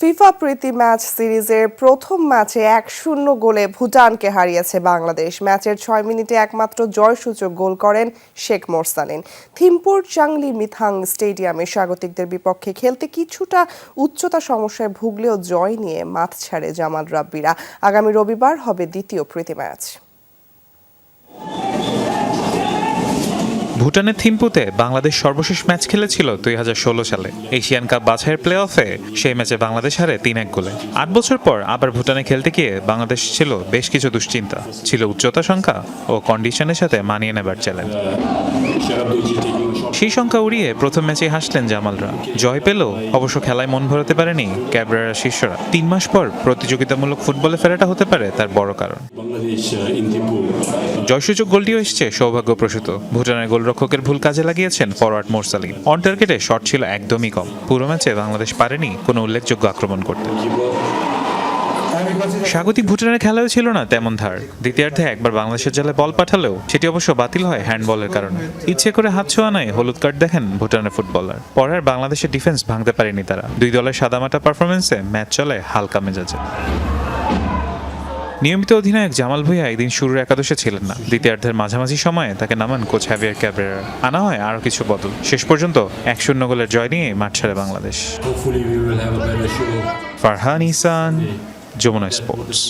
FIFA প্রীতি match সিরিজের প্রথম ম্যাচে এক শূন্য গোলে ভুটানকে হারিয়েছে বাংলাদেশ। ম্যাচের ছয় মিনিটে একমাত্র জয়সূচক গোল করেন শেখ মোরসালিন। থিমপুর চাংলি মিথাং স্টেডিয়ামে স্বাগতিকদের বিপক্ষে খেলতে কিছুটা উচ্চতা সমস্যায় ভুগলেও জয় নিয়ে মাঠ ছাড়ে জামাল রাব্বিরা। আগামী রবিবার হবে দ্বিতীয় প্রীতি ম্যাচ। ভুটানের থিম্পুতে বাংলাদেশ সর্বশেষ ম্যাচ খেলেছিল দুই হাজার ষোলো সালে। এশিয়ান কাপ বাছাইয়ের প্লে অফে সেই ম্যাচে বাংলাদেশ হারে তিন এক গোলে। আট বছর পর আবার ভুটানে খেলতে গিয়ে বাংলাদেশ ছিল বেশ কিছু দুশ্চিন্তা। ছিল উচ্চতা সংখ্যা ও কন্ডিশনের সাথে মানিয়ে নেবার চ্যালেঞ্জ সেই সংখ্যা উড়িয়ে প্রথম ম্যাচে হাসলেন জামালরা। জয় পেলেও অবশ্য খেলায় মন ভরাতে পারেনি ক্যাবরারা শিষ্যরা তিন মাস পর প্রতিযোগিতামূলক ফুটবলে ফেরাটা হতে পারে তার বড় কারণ। জয়সূচক গোলটিও এসছে সৌভাগ্যপ্রসূত। ভুটানের গোলরক্ষকের ভুল কাজে লাগিয়েছেন ফরওয়ার্ড মোরসালিন অন টার্গেটে শট ছিল একদমই কম। পুরো ম্যাচে বাংলাদেশ পারেনি কোনো উল্লেখযোগ্য আক্রমণ করতে। স্বাগতিক ভুটানের খেলাও ছিল না তেমন ধার। দ্বিতীয়ার্ধে একবার বাংলাদেশের জালে বল পাঠালেও সেটি অবশ্য বাতিল হয় হ্যান্ডবলের কারণে। ইচ্ছে করে হাত ছোঁয়া নয় হলুদ কার্ড দেখেন ভুটানের ফুটবলার। পরে আর বাংলাদেশের ডিফেন্স ভাঙতে পারেনি তারা। দুই দলের সাদামাটা পারফরমেন্সে ম্যাচ চলে হালকা মেজাজে। নিয়মিত অধিনায়ক জামাল ভুঁইয়া একদিন শুরুর একাদশে ছিলেন না। দ্বিতীয়ার্ধের মাঝামাঝি সময়ে তাকে নামান কোচ হ্যাভিয়ার ক্যাবরেরা আনা হয় আরও কিছু বদল। শেষ পর্যন্ত এক শূন্য গোলের জয় নিয়ে মাঠ ছাড়ে বাংলাদেশ. ফারহান ইসান যমুনা স্পোর্টস